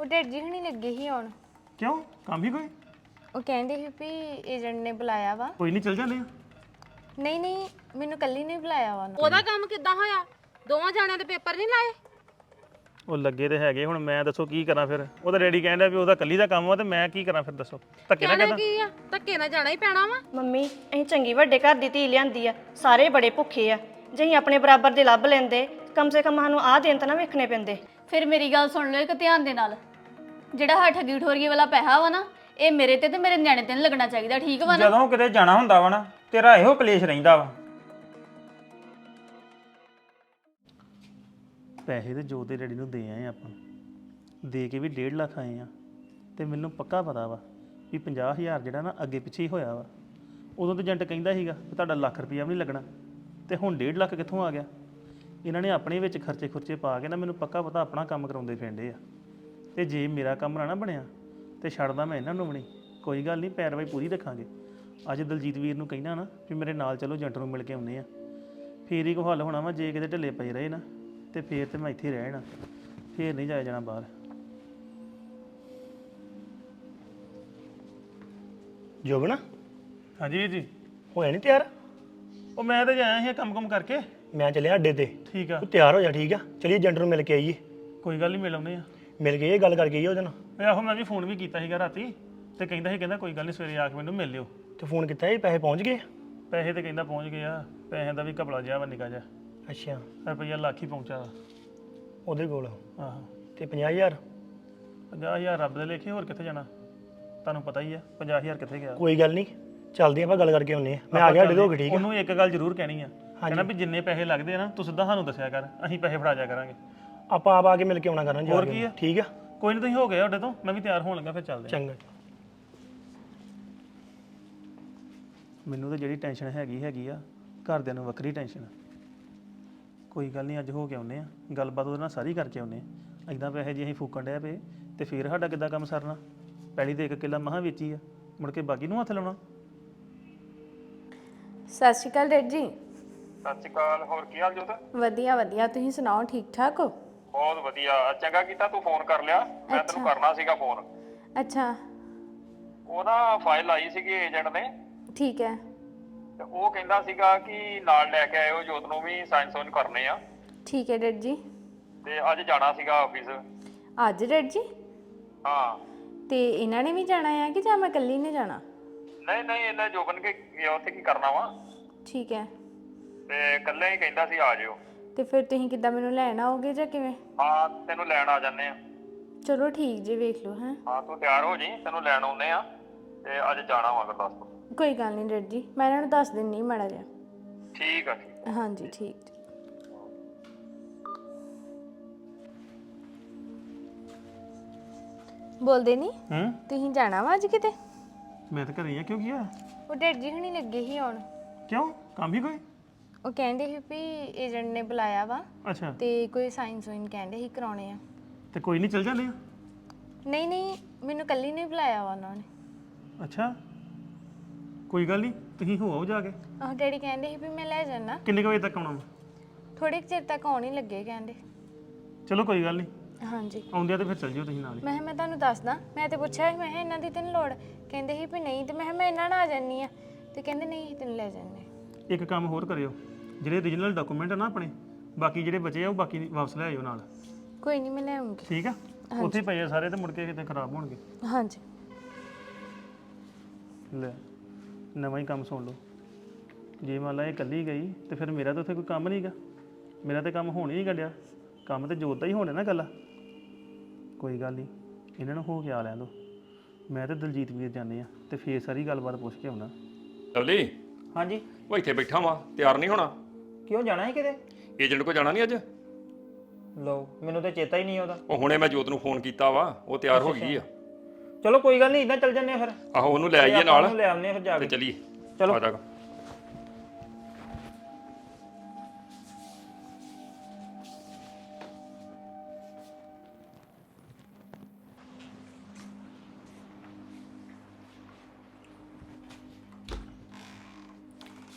ਉਹ ਡੈਡ ਹੁਣੀ ਲੱਗੇ ਹੀ ਆਉਣ। ਕਿਉਂ? ਕੰਮ ਹੀ ਕੋਈ? ਉਹ ਕਹਿੰਦੇ ਸੀ ਵੀ ਏਜੰਟ ਨੇ ਬੁਲਾਇਆ ਵਾ। ਕੋਈ ਨਹੀਂ ਚੱਲ ਜਾਂਦੇ ਆ। ਨਹੀਂ ਨਹੀਂ ਮੈਨੂੰ ਕੱਲੀ ਨੇ ਬੁਲਾਇਆ ਵਾ। ਉਹਦਾ ਕੰਮ ਕਿੱਦਾਂ ਹੋਇਆ? ਦੋਵਾਂ ਜਾਣਿਆਂ ਦੇ ਪੇਪਰ ਨਹੀਂ ਲਾਏ? ਉਹ ਲੱਗੇ ਤੇ ਹੈਗੇ ਹੁਣ ਮੈਂ ਦੱਸੋ ਕੀ ਕਰਾਂ ਫਿਰ? ਉਹਦਾ ਡੈਡੀ ਕਹਿੰਦਾ ਵੀ ਉਹਦਾ ਕੱਲੀ ਦਾ ਕੰਮ ਆ ਤੇ ਮੈਂ ਕੀ ਕਰਾਂ ਫਿਰ ਦੱਸੋ? ਧੱਕੇ ਨਾ ਕਹਿਣਾ ਕਹਦਾ ਕੀ ਆ? ਧੱਕੇ ਨਾਲ ਜਾਣਾ ਹੀ ਪੈਣਾ ਵਾ। ਮੰਮੀ ਅਸੀਂ ਚੰਗੀ ਵੱਡੇ ਘਰ ਦੀ ਧੀ ਲਿਆਂਦੀ ਆ ਸਾਰੇ ਬੜੇ ਭੁੱਖੇ ਆ। ਜੇ ਅਸੀਂ ਆਪਣੇ ਬਰਾਬਰ ਦੇ ਲੱਭ ਲੈਂਦੇ ਕਮ ਸੇ ਕਮ ਸਾਨੂੰ ਆਹ ਦਿਨ ਤਾਂ ਨਾ ਵੇਖਣੇ ਪੈਂਦੇ। ਫਿਰ ਮੇਰੀ ਗੱਲ ਸੁਣ ਲਓ ਇੱਕ ਧਿਆਨ ਦੇ ਨਾਲ। ਜਿਹੜਾ ਹਾ ਠੱਗੀ ਠੋਰੀਏ ਵਾਲਾ ਪੈਸਾ ਵਾ ਨਾ, ਇਹ ਮੇਰੇ ਤੇ ਤੇ ਮੇਰੇ ਨਿਆਣੇ ਤੇ ਨੀ ਲੱਗਣਾ ਚਾਹੀਦਾ, ਠੀਕ ਵਾ ਨਾ? ਜਦੋਂ ਕਿਤੇ ਜਾਣਾ ਹੁੰਦਾ ਵਾ ਨਾ, ਤੇਰਾ ਇਹੋ ਕਲੇਸ਼ ਰਹਿੰਦਾ ਵਾ। ਪੈਸੇ ਤੇ ਜੋ ਦੇ ਡੈਡੀ ਨੂੰ ਦੇ ਆਏ ਆਪਾਂ। ਦੇ ਕੇ ਵੀ 1.5 ਲੱਖ ਆਏ ਆ। ਤੇ ਮੈਨੂੰ ਪੱਕਾ ਪਤਾ ਵਾ ਵੀ 50000 ਜਿਹੜਾ ਨਾ ਅੱਗੇ ਪਿੱਛੇ ਹੀ ਹੋਇਆ ਵਾ। ਉਦੋਂ ਤੇ ਏਜੰਟ ਕਹਿੰਦਾ ਸੀਗਾ ਵੀ ਤੁਹਾਡਾ ਲੱਖ ਰੁਪਈਆ ਵੀ ਨਹੀਂ ਲੱਗਣਾ। ਤੇ ਹੁਣ 1.5 ਲੱਖ ਕਿੱਥੋਂ ਆ ਗਿਆ? ਇਹਨਾਂ ਨੇ ਆਪਣੇ ਵਿੱਚ ਖਰਚੇ ਖੁਰਚੇ ਪਾ ਕੇ ਨਾ ਮੈਨੂੰ ਪੱਕਾ ਪਤਾ ਆਪਣਾ ਕੰਮ ਕਰਾਉਂਦੇ ਫਿਰਦੇ ਆ। ਤੇ ਜੇ ਮੇਰਾ ਕੰਮ ਨਾ ਬਣਿਆ ਤੇ ਛੱਡਦਾ ਮੈਂ ਇਹਨਾਂ ਨੂੰ ਬਣੀ ਕੋਈ ਗੱਲ ਨਹੀਂ ਪੈਰਵਾਈ ਪੂਰੀ ਰੱਖਾਂਗੇ। ਅੱਜ ਦਲਜੀਤ ਵੀਰ ਨੂੰ ਕਹਿਣਾ ਨਾ ਵੀ ਮੇਰੇ ਨਾਲ ਚਲੋ ਏਜੰਟ ਨੂੰ ਮਿਲ ਕੇ ਆਉਨੇ ਆ। ਫੇਰ ਹੀ ਕੋ ਹੱਲ ਹੋਣਾ ਵਾ ਜੇ ਕਿਤੇ ਢਿੱਲੇ ਪਏ ਰਹੇ ਨਾ ਤੇ ਫੇਰ ਤੇ ਮੈਂ ਇੱਥੇ ਰਹਿਣਾ। ਫੇਰ ਨਹੀਂ ਜਾਇਆ ਜਾਣਾ ਬਾਹਰ। ਜੋਬਨ ਹਾਂਜੀ ਜੀ। ਹੋਇਆ ਨਹੀਂ ਤਿਆਰ? ਉਹ ਮੈਂ ਤਾਂ ਜਾਇਆ ਸੀ ਕੰਮ ਕੰਮ ਕਰਕੇ। ਮੈਂ ਚੱਲਿਆ ਅੱਡੇ ਤੇ। ਠੀਕ ਆ। ਤੂੰ ਤਿਆਰ ਹੋ ਜਾ ਠੀਕ ਆ? ਚਲੀਏ ਏਜੰਟ ਨੂੰ ਮਿਲ ਕੇ ਆਈਏ। ਕੋਈ ਗੱਲ ਨਹੀਂ ਮਿਲ ਆਉਂਦੇ ਆ। ਮਿਲ ਕੇ ਇਹ ਗੱਲ ਕਰਕੇ ਆਈਏ ਉਹਦੇ ਨਾਲ? ਓਏ ਆਹੋ ਮੈਂ ਵੀ ਫੋਨ ਵੀ ਕੀਤਾ ਸੀਗਾ ਰਾਤੀ ਤੇ ਕਹਿੰਦਾ ਸੀ ਕਹਿੰਦਾ ਕੋਈ ਗੱਲ ਨਹੀਂ ਸਵੇਰੇ ਆ ਕੇ ਮੈਨੂੰ ਮਿਲ ਲਿਓ। ਤੇ ਫੋਨ ਕੀਤਾ ਇਹ ਪੈਸੇ ਪਹੁੰਚ ਗਏ? ਪੈਸੇ ਤੇ ਕਹਿੰਦਾ ਪਹੁੰਚ ਗਏ ਆ ਪੈਸੇ ਦਾ ਵੀ ਘਪਲਾ ਜਿਹਾ ਵਾ ਨਿਕਾ ਜਾ ਅੱਛਾ। ਰੁਪਈਆ ਲੱਖ ਹੀ ਪਹੁੰਚਾ ਉਹਦੇ ਕੋਲ? ਆਹੋ। ਤੇ 50000 50000 ਰੱਬ ਦੇ ਲੇਖੇ ਹੋਰ ਕਿੱਥੇ ਜਾਣਾ? ਤੁਹਾਨੂੰ ਪਤਾ ਹੀ ਆ 50000 ਕਿੱਥੇ ਗਿਆ? ਕੋਈ ਗੱਲ ਨਹੀਂ ਚੱਲਦੇ ਆਪਾਂ ਗੱਲ ਕਰਕੇ ਆਉਨੇ ਆ ਮੈਂ ਆ ਗਿਆ ਤੋਂ ਹੋ ਕੇ ਠੀਕ ਆ। ਉਹਨੂੰ ਇੱਕ ਗੱਲ ਜ਼ਰੂਰ ਕਹਿਣੀ ਆ। ਕਹਿੰਦਾ ਵੀ ਜਿੰਨੇ ਪੈਸੇ ਲੱਗਦੇ ਆ ਨਾ ਤੂੰ ਸਿੱਧਾ ਸਾਨੂੰ ਦੱਸਿਆ ਕਰ ਅਸੀਂ ਪੈਸੇ ਫੜਾ ਜਾ ਕਰਾਂਗੇ। ਆਪਾਂ ਆਪ ਆ ਕੇ ਮਿਲ ਕੇ ਆਉਣਾ ਕਰਾਂ ਜੀ ਹੋਰ ਕੀ ਆ? ਠੀਕ ਆ? ਕੋਈ ਨਹੀਂ ਤੁਸੀਂ ਹੋ ਗਏ ਤੁਹਾਡੇ ਤੋਂ ਮੈਂ ਵੀ ਤਿਆਰ ਹੋਣ ਲੱਗਾ ਫਿਰ ਚੱਲਦੇ ਆ ਚੰਗਾ। ਮੈਨੂੰ ਤਾਂ ਜਿਹੜੀ ਟੈਨਸ਼ਨ ਹੈਗੀ ਹੈਗੀ ਆ ਘਰਦਿਆਂ ਨੂੰ ਵੱਖਰੀ ਟੈਨਸ਼ਨ ਕੋਈ ਗੱਲ ਨਹੀਂ ਅੱਜ ਹੋ ਕੇ ਆਉਨੇ ਆ ਗੱਲਬਾਤ ਉਹਦੇ ਨਾਲ ਸਾਰੀ ਕਰਕੇ ਆਉਨੇ ਆ ਐਦਾਂ ਪੈਸੇ ਜੇ ਅਸੀਂ ਫੂਕਣ ਡਿਆ ਪਏ ਤੇ ਫਿਰ ਸਾਡਾ ਕਿੱਦਾਂ ਕੰਮ ਸਰਨਾ? ਪਹਿਲੀ ਤੇ ਇੱਕ ਕਿੱਲਾ ਮਹਾਂ ਵੇਚੀ ਆ ਮੁੜ ਕੇ ਬਾਕੀ ਨੂੰ ਹੱਥ ਲਾਉਣਾ। ਸਤਿ ਸ਼੍ਰੀ ਅਕਾਲ ਡੈਡ ਜੀ। ਸਤਿ ਸ਼੍ਰੀ ਅਕਾਲ ਹੋਰ ਕੀ ਹਾਲ ਜੋਤ? ਵਧੀਆ ਵਧੀਆ। ਤੁਸੀਂ ਸੁਣਾਓ ਠੀਕ ਠਾਕ ਹੋ? ਬਹੁਤ ਵਧੀਆ। ਚੰਗਾ ਕੀਤਾ ਤੂੰ ਫੋਨ ਕਰ ਲਿਆ। ਮੈਂ ਤੈਨੂੰ ਕਰਨਾ ਸੀਗਾ ਫੋਨ। ਅੱਛਾ। ਉਹ ਨਾ ਫਾਈਲ ਆਈ ਸੀਗੀ ਏਜੰਟ ਨੇ। ਠੀਕ ਹੈ। ਤੇ ਉਹ ਕਹਿੰਦਾ ਸੀਗਾ ਕਿ ਨਾਲ ਲੈ ਕੇ ਆਇਓ ਜੋਤ ਨੂੰ ਵੀ ਸਾਇੰਸ ਉਹਨ ਕਰਨੇ ਆ। ਠੀਕ ਹੈ ਡੈਡ ਜੀ। ਤੇ ਅੱਜ ਜਾਣਾ ਸੀਗਾ ਆਫਿਸ। ਅੱਜ ਡੈਡ ਜੀ? ਹਾਂ। ਤੇ ਇਹਨਾਂ ਨੇ ਵੀ ਜਾਣਾ ਆ ਕਿ ਜਾਂ ਮੈਂ ਕੱਲੀ ਨੇ ਜਾਣਾ? ਨਹੀਂ ਨਹੀਂ ਇਹਨੇ ਜੋਬਨ ਕੇ ਉੱਥੇ ਕੀ ਕਰਨਾ ਵਾ। ਠੀਕ ਹੈ। ਤੇ ਇਕੱਲੇ ਹੀ ਕਹਿੰਦਾ ਸੀ ਆ ਜਿਓ। ਤੇ ਫਿਰ ਤੁਸੀਂ ਕਿੱਦਾਂ ਮੈਨੂੰ ਲੈਣ ਆਓਗੇ ਜਾਂ ਕਿਵੇਂ? ਹਾਂ ਤੈਨੂੰ ਲੈਣ ਆ ਜਾਂਦੇ ਆ। ਚਲੋ ਠੀਕ ਜੇ ਵੇਖ ਲਓ ਹੈਂ। ਹਾਂ ਤੂੰ ਤਿਆਰ ਹੋ ਜੀ ਤੈਨੂੰ ਲੈਣ ਆਉਨੇ ਆ ਤੇ ਅੱਜ ਜਾਣਾ ਵਾ ਗੁਰਦਾਸਪੁਰ। ਕੋਈ ਗੱਲ ਨਹੀਂ ਡੈਡ ਜੀ ਮੈਂ ਇਹਨਾਂ ਨੂੰ ਦੱਸ ਦਿੰਨੀ ਮਾੜਾ ਜਿਹਾ। ਠੀਕ ਆ ਠੀਕ ਹਾਂਜੀ ਠੀਕ ਜੀ। ਬੋਲਦੇ ਨਹੀਂ ਹੂੰ? ਤੁਸੀਂ ਜਾਣਾ ਵਾ ਅੱਜ ਕਿਤੇ? ਮੈਂ ਤਾਂ ਘਰੇ ਹੀ ਆ ਕਿਉਂ ਕੀ ਆ ਉਹ ਡੈਡ ਜੀ ਹੁਣੀ ਲੱਗੇ ਹੀ ਆਉਣ। ਕਿਉਂ? ਕੰਮ ਹੀ ਕੋਈ? ਉਹ ਕਹਿੰਦੇ ਸੀ ਵੀ ਏਜੰਟ ਨੇ ਬੁਲਾਇਆ ਵਾ ਅੱਛਾ। ਤੇ ਕੋਈ ਸਾਇੰਸ ਹੋਇਨ ਕਹਿੰਦੇ ਸੀ ਕਰਾਉਣੇ ਆ। ਤੇ ਕੋਈ ਨਹੀਂ ਚੱਲ ਜਾਂਦੇ ਆ? ਨਹੀਂ ਨਹੀਂ ਮੈਨੂੰ ਕੱਲੀ ਨੇ ਬੁਲਾਇਆ ਵਾ ਉਹਨਾਂ ਨੇ। ਅੱਛਾ। ਕੋਈ ਗੱਲ ਨਹੀਂ ਤੁਸੀਂ ਹੋ ਆਓ ਜਾ ਕੇ। ਉਹ ਡੈਡੀ ਕਹਿੰਦੇ ਸੀ ਵੀ ਮੈਂ ਲੈ ਜਾਣਾ ਕਿੰਨੇ ਕੁ ਵਜੇ ਤੱਕ ਆਉਣਾ ਵਾ? ਥੋੜੇ ਚਿਰ ਤੱਕ ਆਉਣ ਹੀ ਲੱਗੇ ਕਹਿੰਦੇ। ਚਲੋ ਕੋਈ ਗੱਲ ਨਹੀਂ। ਹਾਂਜੀ। ਆਉਂਦੇ ਆ ਤੇ ਫਿਰ ਚੱਲ ਜਿਓ ਤੁਸੀਂ ਨਾਲ ਹੀ। ਮੈਂ ਕਿਹਾ ਮੈਂ ਤੁਹਾਨੂੰ ਦੱਸਦਾ ਮੈਂ ਤੇ ਪੁੱਛਿਆ ਸੀ, ਮੈਂ ਕਿਹਾ ਇਹਨਾਂ ਦੀ ਤੈਨੂੰ ਲੋੜ। ਕਹਿੰਦੇ ਸੀ ਵੀ ਨਹੀਂ ਤੇ ਮੈਂ ਕਿਹਾ ਮੈਂ ਇਹਨਾਂ ਨਾਲ ਆ ਜਾਨੀ ਆ। ਤੇ ਕਹਿੰਦੇ ਨਹੀਂ ਤੈਨੂੰ ਲੈ ਜਾਂਦੇ। ਇੱਕ ਕੰਮ ਹੋਰ ਕਰਿਓ। ਜਿਹੜੇ origignal ਡਾਕੂਮੈਂਟ ਆ ਨਾ ਆਪਣੇ ਬਾਕੀ ਜਿਹੜੇ ਬਚੇ ਆ ਉਹ ਬਾਕੀ ਵਾਪਸ ਲੈ ਆਇਓ ਨਾਲ। ਕੋਈ ਨਹੀਂ ਮੈਂ ਲੈ ਆਉਂਗੀ। ਠੀਕ ਆ? ਉੱਥੇ ਪਏ ਆ ਸਾਰੇ ਤੇ ਮੁੜ ਕੇ ਕਿਤੇ ਖਰਾਬ ਹੋਣਗੇ। ਹਾਂਜੀ। ਲੈ ਨਵਾਂ ਹੀ ਕੰਮ ਸੁਣ ਲਓ। ਜੇ ਮੰਨ ਲਾ ਇਹ ਇਕੱਲੀ ਗਈ ਤੇ ਫਿਰ ਮੇਰਾ ਤਾਂ ਉੱਥੇ ਕੋਈ ਕੰਮ ਨਹੀਂਗਾ ਮੇਰਾ ਤਾਂ ਕੰਮ ਹੋਣ ਹੀ ਨਹੀਂ ਗੱਡਿਆ ਕੰਮ ਤੇ ਜੋਤ ਦਾ ਹੀ ਹੋਣਾ ਨਾ ਗੱਲਾਂ ਕੋਈ ਗੱਲ ਨਹੀਂ ਇਹਨਾਂ ਨੂੰ ਹੋ ਕੇ ਆ ਲੈਣ ਦੋ। ਮੈਂ ਤੇ ਦਲਜੀਤ ਵੀਰ ਜਾਂਦੇ ਆ ਤੇ ਫੇਰ ਸਾਰੀ ਗੱਲਬਾਤ ਪੁੱਛ ਕੇ ਆਉਣਾ। ਲਵਲੀ? ਹਾਂਜੀ। ਉਹ ਇੱਥੇ ਬੈਠਾ ਵਾਂ ਤਿਆਰ ਨਹੀਂ ਹੋਣਾ? ਕਿਉਂ ਜਾਣਾ ਹੈ ਕਿਤੇ? ਏਜੰਟ ਕੋ ਜਾਣਾ ਨਹੀਂ ਅੱਜ? ਲਓ ਮੈਨੂੰ ਤਾਂ ਚੇਤਾ ਹੀ ਨਹੀਂ ਉਹਦਾ। ਉਹ ਹੁਣੇ ਮੈਂ ਜੋਤ ਨੂੰ ਫੋਨ ਕੀਤਾ ਵਾ ਉਹ ਤਿਆਰ ਹੋ ਗਈ ਆ। ਚਲੋ ਕੋਈ ਗੱਲ ਨਹੀਂ ਇਦਾਂ ਚੱਲ ਜੰਨੇ ਫਿਰ। ਆਹੋ ਉਹਨੂੰ ਲੈ ਆਈਏ ਨਾਲ ਉਹਨੂੰ ਲੈ ਆਉਂਦੇ ਆ ਫਿਰ ਜਾ ਤੇ ਕੇ। ਚਲੀਏ। ਚਲੋ। ਆ ਜਾਗਾ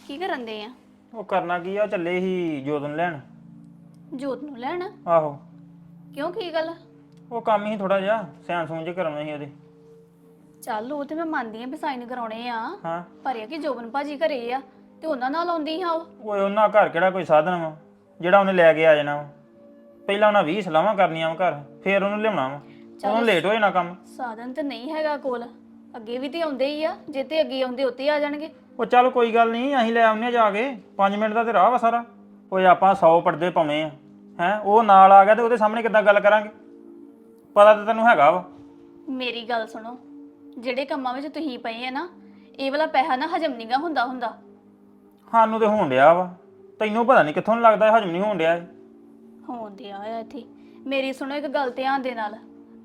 ਕੀ ਕਰਨ ਦੇ ਆ? ਉਹ ਕਰਨਾ ਕੀ ਆ ਉਹ ਚੱਲੇ ਸੀ ਜੋਤ ਨੂੰ ਲੈਣ। ਜੋਤ ਨੂੰ ਲੈਣ? ਆਹੋ। ਕਿਉਂ ਕੀ ਗੱਲ? ਉਹ ਕੰਮ ਹੀ ਥੋੜਾ ਜਿਹਾ ਸਿਆਣ ਸੂਣ ਜੇ ਕਰਾਉਣਾ ਸੀ ਉਹਦੇ। ਚੱਲ ਉਹ ਤੇ ਮੈਂ ਮੰਨਦੀ ਆ ਵੀ ਸਾਈਨ ਕਰਾਉਣੇ ਆ। ਹਾਂ। ਪਰ ਇਹ ਕਿ ਜੋਬਨ ਭਾਜੀ ਘਰੇ ਆ ਤੇ ਉਹਨਾਂ ਨਾਲ ਆਉਂਦੀ ਹਾਂ ਉਹ। ਓਏ ਉਹਨਾਂ ਘਰ ਕਿਹੜਾ ਕੋਈ ਸਾਧਨ ਵਾ? ਜਿਹੜਾ ਉਹਨੇ ਲੈ ਕੇ ਆ ਜਾਣਾ ਵਾ। ਪਹਿਲਾਂ ਉਹਨਾਂ 20 ਸਲਾਹਾਂ ਕਰਨੀਆਂ ਵਾ ਘਰ ਫੇਰ ਉਹਨੂੰ ਲਿਆਉਣਾ ਵਾ। ਉਹਨੂੰ ਲੇਟ ਹੋ ਜਾਣਾ ਕੰਮ। ਸਾਧਨ ਤੇ ਨਹੀਂ ਹੈਗਾ ਕੋਲ। ਅੱਗੇ ਵੀ ਤੇ ਆਉਂਦੇ ਹੀ ਆ ਜੇ ਤੇ ਅੱਗੇ ਆਉਂਦੇ ਉੱਤੇ ਆ ਜਾਣਗੇ। ਉਹ ਚੱਲ ਕੋਈ ਗੱਲ ਨਹੀਂ ਅਸੀਂ ਲੈ ਆਉਂਦੇ ਹਾਂ ਜਾ ਕੇ। 5 ਮਿੰਟ ਦਾ ਤੇ ਰਾਹ ਵਾ ਸਾਰਾ। ਓਏ ਆਪਾਂ 100 ਪਰਦੇ ਪਾਉਣੇ ਆ। ਹੈ ਉਹ ਨਾਲ ਆ ਗਿਆ ਤੇ ਉਹਦੇ ਸਾਹਮਣੇ ਕਿੱਦਾਂ ਗੱਲ ਕਰਾਂਗੇ? ਪਤਾ ਤਾਂ ਤੈਨੂੰ ਹੈਗਾ ਵਾ। ਮੇਰੀ ਗੱਲ ਸੁਣੋ। ਜਿਹੜੇ ਕੰਮਾਂ ਵਿੱਚ ਤੁਸੀਂ ਪਏ ਆ ਨਾ ਇਹ ਵਾਲਾ ਪੈਸਾ ਨਾ ਹਜਮ ਨਹੀਂਗਾ ਹੁੰਦਾ ਹੁੰਦਾ। ਸਾਨੂੰ ਤੇ ਹੋਣ ਡਿਆ ਵਾ। ਤੈਨੂੰ ਪਤਾ ਨਹੀਂ ਕਿੱਥੋਂ ਲੱਗਦਾ ਇਹ ਹਜਮ ਨਹੀਂ ਹੋਣ ਡਿਆ ਇਹ। ਹੋਣ ਦਿਆ ਆ ਇੱਥੇ। ਮੇਰੀ ਸੁਣੋ ਇੱਕ ਗੱਲ ਧਿਆਨ ਦੇ ਨਾਲ।